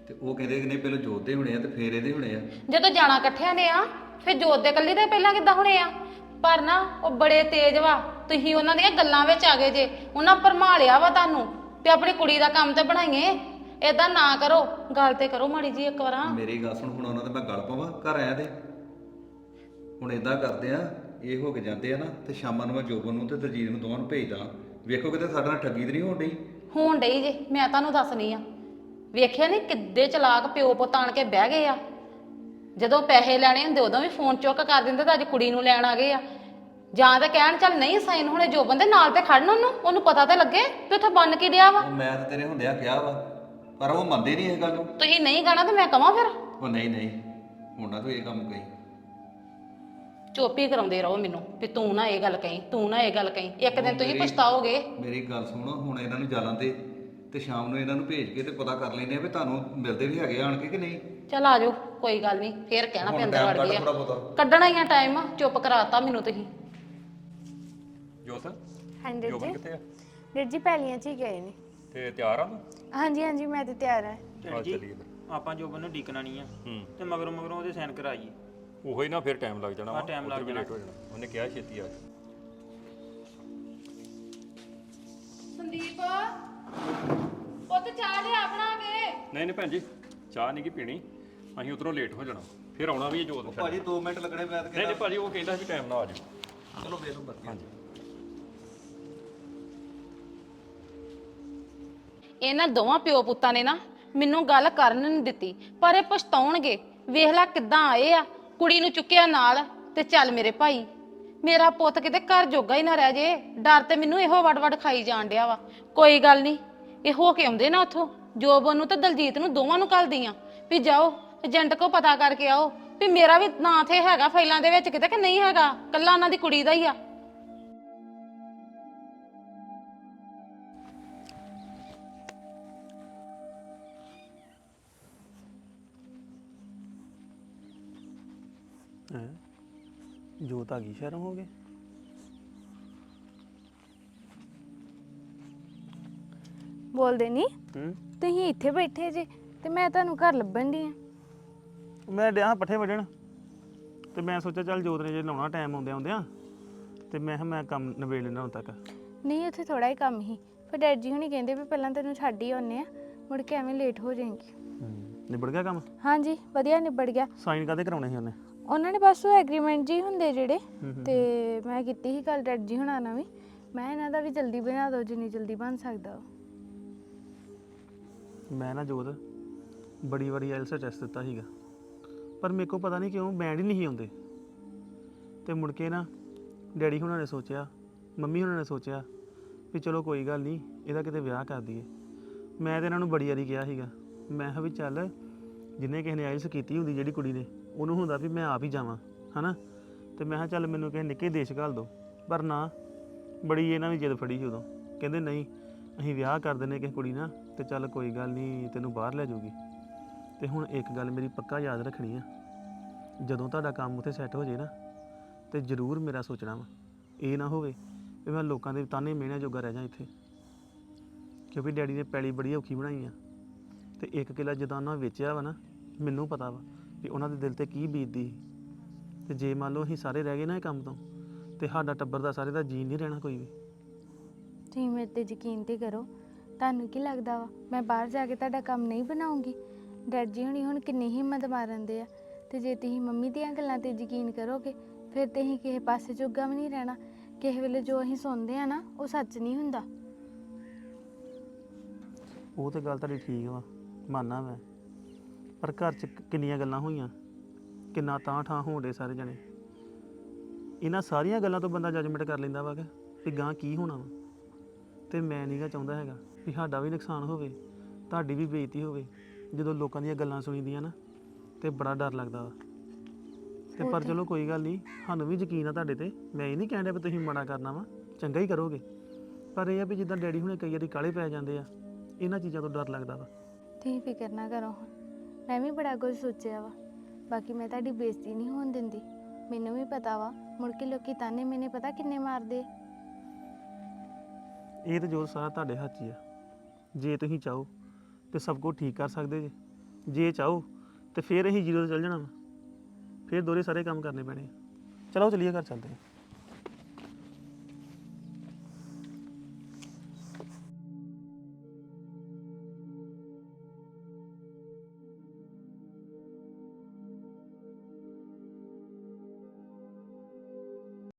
ਤੇ ਉਹ ਕਹਿੰਦੇ ਕਿ ਨਹੀਂ ਪਹਿਲਾਂ ਜੋਤ ਦੇ ਹੋਣੇ ਆ ਤੇ ਫੇਰ ਇਹਦੇ ਹੋਣੇ ਆ। ਜਦੋਂ ਜਾਣਾ ਇਕੱਠਿਆਂ ਨੇ ਆ ਫਿਰ ਜੋਤ ਦੇ ਦੇ ਪਹਿਲਾਂ ਕਿੱਦਾਂ ਹੋਣੇ ਆ? ਪਰ ਨਾ ਉਹ ਬੜੇ ਤੇਜ਼ ਵਾ। ਤੁਸੀਂ ਉਹਨਾਂ ਦੀਆਂ ਗੱਲਾਂ ਵਿੱਚ ਆ ਗਏ ਜੇ। ਉਹਨਾਂ ਭਰਮਾਲਿਆ ਵਾ ਤੁਹਾਨੂੰ ਤੇ ਆਪਣੀ ਕੁੜੀ ਦਾ ਕੰਮ ਤੇ ਬਣਾਈਏ। ਏਦਾਂ ਨਾ ਕਰੋ। ਗੱਲ ਤੇ ਕਰੋ ਮਾੜੀ ਜੀ ਇੱਕ ਵਾਰ। ਮੇਰੀ ਗੱਲ ਸੁਣ ਹੁਣ ਉਹਨਾਂ ਦੇ ਮੈਂ ਗੱਲ ਪਾਵਾਂ ਘਰ ਆਇਆ ਤੇ। ਹੁਣ ਇਦਾਂ ਕਰਦੇ ਆ ਇਹ ਹੋ ਕੇ ਜਾਂਦੇ ਆ ਨਾ ਤੇ ਸ਼ਾਮਾਂ ਨੂੰ ਮੈਂ ਜੋਬਨ ਨੂੰ ਤੇ ਦਰਜੀਤ ਨੂੰ ਦੋਵਾਂ ਨੂੰ ਭੇਜਦਾ। ਵੇਖੋ ਕਿਤੇ ਸਾਡੇ ਨਾਲ ਠੱਗੀ ਤੇ ਨਹੀਂ ਹੋਣ ਡਈ? ਹੋਣ ਡਈ ਜੇ ਮੈਂ ਤੁਹਾਨੂੰ ਦੱਸਣੀ ਆ। ਵੇਖਿਆ ਨਹੀਂ ਕਿੱਦੇ ਚਲਾਕ ਪਿਓ ਪੁੱਤ ਆਣ ਕੇ ਬਹਿ ਗਏ ਆ? ਜਦੋਂ ਪੈਸੇ ਲੈਣੇ ਹੁੰਦੇ ਉਦੋਂ ਵੀ ਫੋਨ ਚੁੱਕ ਕਰ ਦਿੰਦੇ ਤਾਂ ਅੱਜ ਕੁੜੀ ਨੂੰ ਲੈਣ ਆ ਗਏ ਆ। ਜਾਂ ਤਾਂ ਕਹਿਣ ਚੱਲ ਨਹੀਂ ਸਾਈਨ ਹੋਣੇ ਜੋ ਬੰਦੇ ਨਾਲ ਤੇ ਖੜਨ ਉਹਨੂੰ ਉਹਨੂੰ ਪਤਾ ਤਾਂ ਲੱਗੇ ਵੀ ਉੱਥੇ ਬੰਨ ਕੀ ਡਿਆ ਵਾ। ਉਹ ਮੈਂ ਤਾਂ ਤੇਰੇ ਹੁੰਦਿਆਂ ਕਿਹਾ ਵਾ ਪਰ ਉਹ ਮੰਨਦੇ ਨਹੀਂ ਇਹ ਗੱਲ ਨੂੰ। ਤੁਸੀਂ ਨਹੀਂ ਗਾਣਾ ਤੇ ਮੈਂ ਕਵਾਂ ਫਿਰ। ਉਹ ਨਹੀਂ ਨਹੀਂ ਹੁਣ ਤੂੰ ਇਹ ਕੰਮ ਕਰੀ ਚੁੱਪ ਹੀ ਕਰਾਉਂਦੇ ਰਹੋ ਮੈਨੂੰ ਵੀ ਤੂੰ ਨਾ ਇਹ ਗੱਲ ਕਹੀਂ ਤੂੰ ਨਾ ਇਹ ਗੱਲ ਕਹੀਂ। ਇੱਕ ਦਿਨ ਤੁਸੀਂ ਪਛਤਾਓਗੇ। ਮੇਰੀ ਗੱਲ ਸੁਣ ਹੁਣ ਇਹਨਾਂ ਨੂੰ ਜਾਲਾਂ ਤੇ ਤੇ ਸ਼ਾਮ ਨੂੰ ਇਹਨਾਂ ਨੂੰ ਭੇਜ ਕੇ ਤੇ ਪਤਾ ਕਰ ਲੈਨੇ ਆ ਵੀ ਤੁਹਾਨੂੰ ਮਿਲਦੇ ਵੀ ਹੈਗੇ ਆਣ ਕੇ ਕਿ ਨਹੀਂ। ਚਲ ਆ ਜਾਓ ਕੋਈ ਗੱਲ ਨਹੀਂ ਫੇਰ ਕਹਿਣਾ ਹੁਣ ਪੈਂਦਾ ਵੜ ਕੱਢ ਗਿਆ। ਬਹੁਤਾ। ਕੱਢਣਾ ਹੀ ਆ ਟਾਈਮ ਚੁੱਪ ਕਰਾਤਾ ਮੈਨੂੰ ਤੁਸੀਂ। ਜੋਤ ਹਾਂਜੀ ਜੋਬਨ ਜੀ। ਕਿੱਥੇ ਆ? ਜੀ ਪਹਿਲੀਆਂ ਚ ਹੀ ਗਏ ਨੇ। ਤੇ ਤਿਆਰ ਆ ਤੂੰ? ਹਾਂਜੀ ਹਾਂਜੀ ਮੈਂ ਤੇ ਤਿਆਰ ਹਾਂ ਆ। ਚੱਲੀਏ ਫਿਰ ਆਪਾਂ ਜੋਬਨ ਨੂੰ ਡੀਕਣਾ ਨਹੀਂ ਆ। ਹੂੰ। ਤੇ ਮਗਰੋਂ ਮਗਰੋਂ ਉਹਦੇ ਸਾਈਨ ਕਰਾਈਏ। ਉਹੋ ਹੀ ਨਾ ਫਿਰ ਟਾਈਮ ਲੱਗ ਜਾਣਾ ਵਾ, time ਉੱਧਰ ਲੱਗ ਵੀ ਜਾਣਾ। late ਹੋ ਜਾਣਾ। ਉਹਨੇ ਕਿਹਾ ਛੇਤੀ ਆ ਜਾ। ਸੰਦੀਪ ਪੁੱਤ ਚਾਹ ਲਿਆ ਬਣਾ ਕੇ ਨਹੀਂ ਨਹੀਂ ਭੈਣ ਜੀ ਚਾਹ ਨਹੀਂ ਕੀ ਪੀਣੀ। ਅਸੀਂ ਉਧਰੋਂ ਲੇਟ ਹੋ ਜਾਣਾ। ਫਿਰ ਆਉਣਾ ਵੀ ਹੈ ਜੋਤ ਨੂੰ। ਭਾਜੀ 2 ਮਿੰਟ ਲੱਗਣੇ ਮੈਂ ਤਾਂ ਨਹੀਂ ਨਹੀਂ ਭਾਜੀ ਉਹ ਕਹਿੰਦਾ ਸੀ ਟਾਈਮ ਨਾਲ ਆ ਜਾਓ। ਚਲੋ ਵੇਖ ਲਓ ਬਾਕੀ ਹਾਂਜੀ। ਇਹਨਾਂ ਦੋਵਾਂ ਪਿਓ ਪੁੱਤਾਂ ਨੇ ਨਾ ਮੈਨੂੰ ਗੱਲ ਕਰਨ ਨਹੀਂ ਦਿੱਤੀ ਪਰ ਇਹ ਪਛਤਾਉਣਗੇ। ਵੇਖ ਲੈ ਕਿੱਦਾਂ ਆਏ ਆ। ਕੁੜੀ ਨੂੰ ਚੁੱਕਿਆ ਨਾਲ ਤੇ ਚੱਲ ਮੇਰੇ ਭਾਈ। ਮੇਰਾ ਪੁੱਤ ਕਿਤੇ ਘਰ ਜੋਗਾ ਹੀ ਨਾ ਰਹਿ ਜੇ। ਡਰ ਤੇ ਮੈਨੂੰ ਇਹੋ ਵੜ ਵੜ ਖਾਈ ਜਾਣ ਡਿਆ ਵਾ। ਕੋਈ ਗੱਲ ਨਹੀਂ, ਇਹ ਹੋ ਕੇ ਆਉਂਦੇ ਨਾ ਉੱਥੋਂ। ਜੋਬਨ ਨੂੰ ਤੇ ਦਲਜੀਤ ਨੂੰ ਦੋਵਾਂ ਨੂੰ ਕੱਲਦੀ ਵੀ ਜਾਓ, ਏਜੰਟ ਕੋ ਪਤਾ ਕਰਕੇ ਆਓ। ਵੀ ਮੇਰਾ ਵੀ ਨਾਂ ਤੇ ਹੈਗਾ ਫਾਈਲਾਂ ਦੇ ਵਿੱਚ ਕਿਤੇ ਕਿ ਨਹੀਂ ਹੈਗਾ। ਕੱਲਾ ਉਹਨਾਂ ਦੀ ਕੁੜੀ ਦਾ ਹੀ ਆ। ਹੈਂ? ਜੋਤ ਆ ਗਈ ਸ਼ਰਮ ਹੋ ਗਏ ਬੋਲਦੇ ਨਹੀਂ ਹੂੰ? ਤੁਸੀਂ ਇੱਥੇ ਬੈਠੇ ਜੇ ਤੇ ਮੈਂ ਤੁਹਾਨੂੰ ਘਰ ਲੱਭਣ ਦੀ ਆ। ਮੈਂ ਡਿਆ ਹਾਂ ਪੱਠੇ ਵੱਢਣ। ਤੇ ਮੈਂ ਸੋਚਿਆ ਚੱਲ ਜੋਤ ਨੇ ਜੇ ਲਾਉਣਾ ਟਾਈਮ ਆਉਂਦੇ ਆਉਂਦਿਆਂ ਤੇ ਮੈਂ ਕਿਹਾ ਮੈਂ ਕੰਮ ਨਿਬੇੜ ਲੈਣਾ ਹੁਣ ਤੱਕ। ਨਹੀਂ ਉੱਥੇ ਥੋੜਾ ਹੀ ਕੰਮ ਹੀ ਫਿਰ ਡੈਡ ਜੀ ਹੁਣੀ ਕਹਿੰਦੇ ਵੀ ਪਹਿਲਾਂ ਤੈਨੂੰ ਛੱਡ ਹੀ ਆਉਨੇ ਆ ਮੁੜ ਕੇ ਐਵੇਂ ਲੇਟ ਹੋ ਜਾਏਂਗੀ। ਨਿਬੜ ਗਿਆ ਕੰਮ? ਹਾਂਜੀ ਵਧੀਆ ਨਿਬੜ ਗਿਆ। ਸਾਈਨ ਕਾਦੇ ਕਰਾਉਣੇ ਸੀ ਉਹਨੇ? ਉਹਨਾਂ ਨੇ ਬਸ ਉਹ ਐਗਰੀਮੈਂਟ ਜੀ ਹੁੰਦੇ ਜਿਹੜੇ ਤੇ ਮੈਂ ਕੀਤੀ ਸੀ ਕੱਲ ਡੈਡ ਜੀ ਹੁਣਾਂ ਨਾਲ ਵੀ। ਮੈਂ ਇਹਨਾਂ ਦਾ ਵੀ ਜਲਦੀ ਬਣਾ ਦਿਓ ਜਿੰਨੀ ਜਲਦੀ ਬਣ ਸਕਦਾ। ਮੈਂ ਨਾ ਜੋਤ ਬੜੀ ਵਾਰੀ ਐਲਸ ਟੈਸਟ ਦਿੱਤਾ ਸੀਗਾ। ਪਰ ਮੇਰੇ ਕੋ ਪਤਾ ਨਹੀਂ ਕਿਉਂ ਬੈਂਡ ਹੀ ਨਹੀਂ ਆਉਂਦੇ। ਤੇ ਮੁੜ ਕੇ ਨਾ ਡੈਡੀ ਹੁਣਾਂ ਨੇ ਸੋਚਿਆ ਮੰਮੀ ਹੁਣਾਂ ਨੇ ਸੋਚਿਆ ਵੀ ਚਲੋ ਕੋਈ ਗੱਲ ਨਹੀਂ ਇਹਦਾ ਕਿਤੇ ਵਿਆਹ ਕਰ ਦਈਏ। ਮੈਂ ਤੇ ਇਹਨਾਂ ਨੂੰ ਬੜੀ ਵਾਰੀ ਕਿਹਾ ਸੀਗਾ। ਮੈਂ ਕਿਹਾ ਵੀ ਚੱਲ ਜਿੰਨੇ ਕਿਸੇ ਨੇ ਆਇਲਸ ਕੀਤੀ ਹੁੰਦੀ ਜਿਹੜੀ ਕੁੜੀ ਨੇ ਉਹਨੂੰ ਹੁੰਦਾ ਵੀ ਮੈਂ ਆਪ ਹੀ ਜਾਵਾਂ, ਹਨਾ? ਤੇ ਮੈਂ ਕਿਹਾ ਚੱਲ ਮੈਨੂੰ ਕਿਸੇ ਨਿੱਕੇ ਦੇਸ਼ ਘੱਲ ਦੋ। ਪਰ ਨਾ, ਬੜੀ ਇਹਨਾਂ ਵੀ ਜਿੱਦ ਫੜੀ ਸੀ ਉਦੋਂ। ਕਹਿੰਦੇ ਨਹੀਂ, ਅਸੀਂ ਵਿਆਹ ਕਰ ਦਿੰਨੇ ਕਿਸੇ ਕੁੜੀ ਨਾਲ, ਤੇ ਚੱਲ ਕੋਈ ਗੱਲ ਨਹੀਂ, ਤੈਨੂੰ ਬਾਹਰ ਲੈ ਜਾਊਗੀ। ਤੇ ਹੁਣ ਇੱਕ ਗੱਲ ਮੇਰੀ ਪੱਕਾ ਯਾਦ ਰੱਖਣੀ ਆ। ਜਦੋਂ ਤੁਹਾਡਾ ਕੰਮ ਉੱਥੇ ਸੈੱਟ ਹੋ ਜੇ ਨਾ, ਤੇ ਜ਼ਰੂਰ ਮੇਰਾ ਸੋਚਣਾ ਵਾ। ਇਹ ਨਾ ਹੋਵੇ ਵੀ ਮੈਂ ਲੋਕਾਂ ਦੇ ਤਾਨੇ ਮਿਹਣਿਆਂ ਜੋਗਾ ਰਹਿ ਜਾ ਇੱਥੇ। ਕਿਉਂਕਿ ਡੈਡੀ ਨੇ ਪੈਲੀ ਬੜੀ ਔਖੀ ਬਣਾਈ ਆ। ਤੇ ਇੱਕ ਕਿਲਾ ਜਦੋਂ ਉਹਨਾਂ ਵੇਚਿਆ ਵਾ ਨਾ, ਮੈਨੂੰ ਪਤਾ ਵਾ। ਵੀ ਉਹਨਾਂ ਦੇ ਦਿਲ ਤੇ ਕੀ ਬੀਤਦੀ ਤੇ ਜੇ ਮੰਨ ਲਓ ਅਸੀਂ ਸਾਰੇ ਰਹਿ ਗਏ ਨਾ ਇਹ ਕੰਮ ਤੋਂ ਤੇ ਸਾਡਾ ਟੱਬਰ ਦਾ ਸਾਰੇ ਦਾ ਜੀ ਨਹੀਂ ਰਹਿਣਾ ਕੋਈ ਵੀ। ਤੁਸੀਂ ਮੇਰੇ ਤੇ ਯਕੀਨ ਤੇ ਕਰੋ ਤੁਹਾਨੂੰ ਕੀ ਲੱਗਦਾ ਵਾ? ਮੈਂ ਬਾਹਰ ਜਾ ਕੇ ਤੁਹਾਡਾ ਕੰਮ ਨਹੀਂ ਬਣਾਉਂਗੀ। ਡੈਡ ਜੀ ਹੁਣੀ ਹੁਣ ਕਿੰਨੀ ਹਿੰਮਤ ਮਾਰਨਦੇ ਆ। ਤੇ ਜੇ ਤੁਸੀਂ ਮੰਮੀ ਦੀਆਂ ਗੱਲਾਂ ਤੇ ਯਕੀਨ ਕਰੋਗੇ ਫਿਰ ਤੇ ਅਸੀਂ ਕਿਸੇ ਪਾਸੇ ਜੋਗਾ ਵੀ ਨਹੀਂ ਰਹਿਣਾ। ਕਿਸੇ ਵੇਲੇ ਜੋ ਅਸੀਂ ਸੁਣਦੇ ਆ ਨਾ ਉਹ ਸੱਚ ਨਹੀਂ ਹੁੰਦਾ। ਉਹ ਤੇ ਗੱਲ ਤੁਹਾਡੀ ਠੀਕ ਵਾ ਮੰਨਣਾ ਮੈਂ। ਪਰ ਘਰ 'ਚ ਕਿੰਨੀਆਂ ਗੱਲਾਂ ਹੋਈਆਂ? ਕਿੰਨਾ ਤਾਂ ਠਾਂ ਹੋਣਦੇ ਸਾਰੇ ਜਣੇ? ਇਹਨਾਂ ਸਾਰੀਆਂ ਗੱਲਾਂ ਤੋਂ ਬੰਦਾ ਜੱਜਮੈਂਟ ਕਰ ਲੈਂਦਾ ਵਾ ਕਿ ਵੀ ਗਾਂ ਕੀ ਹੋਣਾ ਵਾ। ਤੇ ਮੈਂ ਨਹੀਂਗਾ ਚਾਹੁੰਦਾ ਹੈਗਾ ਵੀ ਸਾਡਾ ਵੀ ਨੁਕਸਾਨ ਹੋਵੇ ਤੁਹਾਡੀ ਵੀ ਬੇਇੱਜ਼ਤੀ ਹੋਵੇ। ਜਦੋਂ ਲੋਕਾਂ ਦੀਆਂ ਗੱਲਾਂ ਸੁਣੀਦੀਆਂ ਨਾ ਤੇ ਬੜਾ ਡਰ ਲੱਗਦਾ ਵਾ। ਤੇ ਪਰ ਚਲੋ ਕੋਈ ਗੱਲ ਨਹੀਂ ਸਾਨੂੰ ਵੀ ਯਕੀਨ ਆ ਤੁਹਾਡੇ ਤੇ। ਮੈਂ ਇਹ ਨਹੀਂ ਕਹਿੰਦਾ ਵੀ ਤੁਸੀਂ ਮਨਾ ਕਰਨਾ ਵਾ ਚੰਗਾ ਹੀ ਕਰੋਗੇ। ਪਰ ਇਹ ਆ ਵੀ ਜਿੱਦਾਂ ਡੈਡੀ ਹੁਣੇ ਕਈ ਵਾਰੀ ਕਾਲੇ ਪੈ ਜਾਂਦੇ ਆ ਇਹਨਾਂ ਚੀਜ਼ਾਂ ਤੋਂ ਡਰ ਲੱਗਦਾ ਵਾ। ਤੁਸੀਂ ਫਿਕਰ ਨਾ ਕਰੋ ਮੈਂ ਵੀ ਬੜਾ ਕੁਝ ਸੋਚਿਆ ਵਾ। ਬਾਕੀ ਮੈਂ ਤੁਹਾਡੀ ਬੇਇੱਜ਼ਤੀ ਨਹੀਂ ਹੋਣ ਦਿੰਦੀ। ਮੈਨੂੰ ਵੀ ਪਤਾ ਵਾ, ਮੁੜ ਕੇ ਲੋਕੀ ਤਾਨੇ ਮੈਨੇ ਪਤਾ ਕਿੰਨੇ ਮਾਰਦੇ। ਆ। ਇਹ ਤਾਂ ਜੋ ਸਾਰਾ ਤੁਹਾਡੇ ਹੱਥ 'ਚ ਹੀ ਆ। ਜੇ ਤੁਸੀਂ ਚਾਹੋ ਤੇ ਸਭ ਕੁਝ ਠੀਕ ਕਰ ਸਕਦੇ ਜੇ। ਜੇ ਚਾਹੋ ਤੇ ਫਿਰ ਅਸੀਂ ਜ਼ੀਰੋ ਤੇ ਚੱਲ ਜਾਣਾ ਵਾ। ਫਿਰ ਦੋਰੇ ਸਾਰੇ ਕੰਮ ਕਰਨੇ ਪੈਣੇ ਆ। ਚਲੋ, ਚਲੀਏ ਘਰ ਚੱਲਦੇ ਹਾਂ